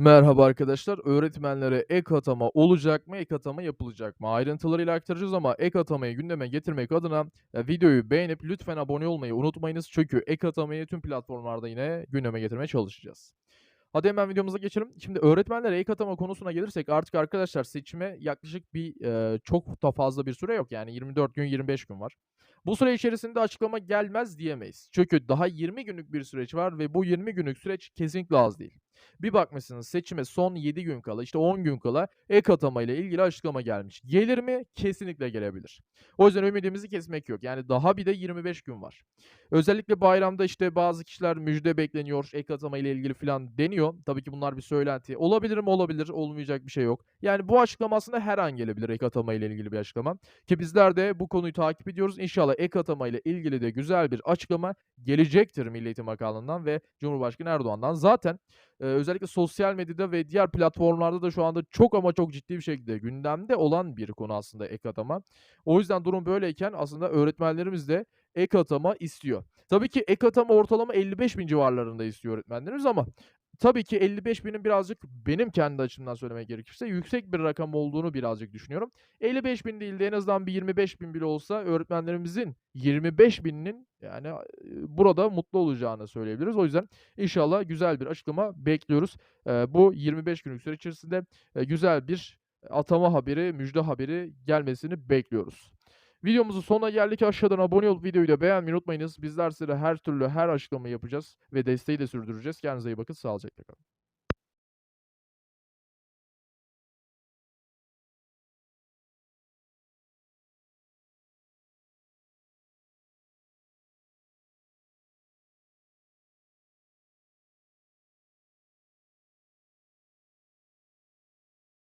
Merhaba arkadaşlar. Öğretmenlere ek atama olacak mı, ek atama yapılacak mı? Ayrıntılarıyla aktaracağız ama ek atamayı gündeme getirmek adına e, videoyu beğenip lütfen abone olmayı unutmayınız. Çünkü ek atamayı tüm platformlarda yine gündeme getirmeye çalışacağız. Hadi hemen videomuza geçelim. Şimdi öğretmenlere ek atama konusuna gelirsek artık arkadaşlar seçime yaklaşık bir e, çok da fazla bir süre yok. Yani 24 gün 25 gün var. Bu süre içerisinde açıklama gelmez diyemeyiz. Çünkü daha 20 günlük bir süreç var ve bu 20 günlük süreç kesinlikle az değil. Bir bakmışsınız seçime son 7 gün kala, işte 10 gün kala ek atama ile ilgili açıklama gelmiş. Gelir mi? Kesinlikle gelebilir. O yüzden ümidimizi kesmek yok. Yani daha bir de 25 gün var. Özellikle bayramda işte bazı kişiler müjde bekleniyor, ek atama ile ilgili falan deniyor. Tabii ki bunlar bir söylenti. Olabilir mi? Olabilir. Olmayacak bir şey yok. Yani bu açıklama aslında her an gelebilir ek atama ile ilgili bir açıklama. Ki bizler de bu konuyu takip ediyoruz. İnşallah ek atama ile ilgili de güzel bir açıklama gelecektir Milli Eğitim Bakanlığı'ndan ve Cumhurbaşkanı Erdoğan'dan. Zaten Eee, özellikle sosyal medyada ve diğer platformlarda da şu anda çok ama çok ciddi bir şekilde gündemde olan bir konu aslında ek atama. O yüzden durum böyleyken aslında öğretmenlerimiz de ek atama istiyor. Tabii ki ek atama ortalama 55.000 civarlarında istiyor öğretmenlerimiz ama tabii ki 55.000'in birazcık benim kendi açımdan söylemek gerekirse yüksek bir rakam olduğunu birazcık düşünüyorum. 55.000 değil de en azından bir 25.000 bile olsa öğretmenlerimizin 25.000'inin yani, eee, burada mutlu olacağını söyleyebiliriz. O yüzden inşallah güzel bir açıklama bekliyoruz. Eee, bu 25 günlük süre içerisinde, eee, güzel bir atama haberi, müjde haberi gelmesini bekliyoruz. Videomuzun sonuna geldik. Aşağıdan abone olup videoyu da beğenmeyi unutmayınız. Bizler size her türlü her açıklamayı yapacağız ve desteği de sürdüreceğiz. Kendinize iyi bakın. Sağlıcakla kalın.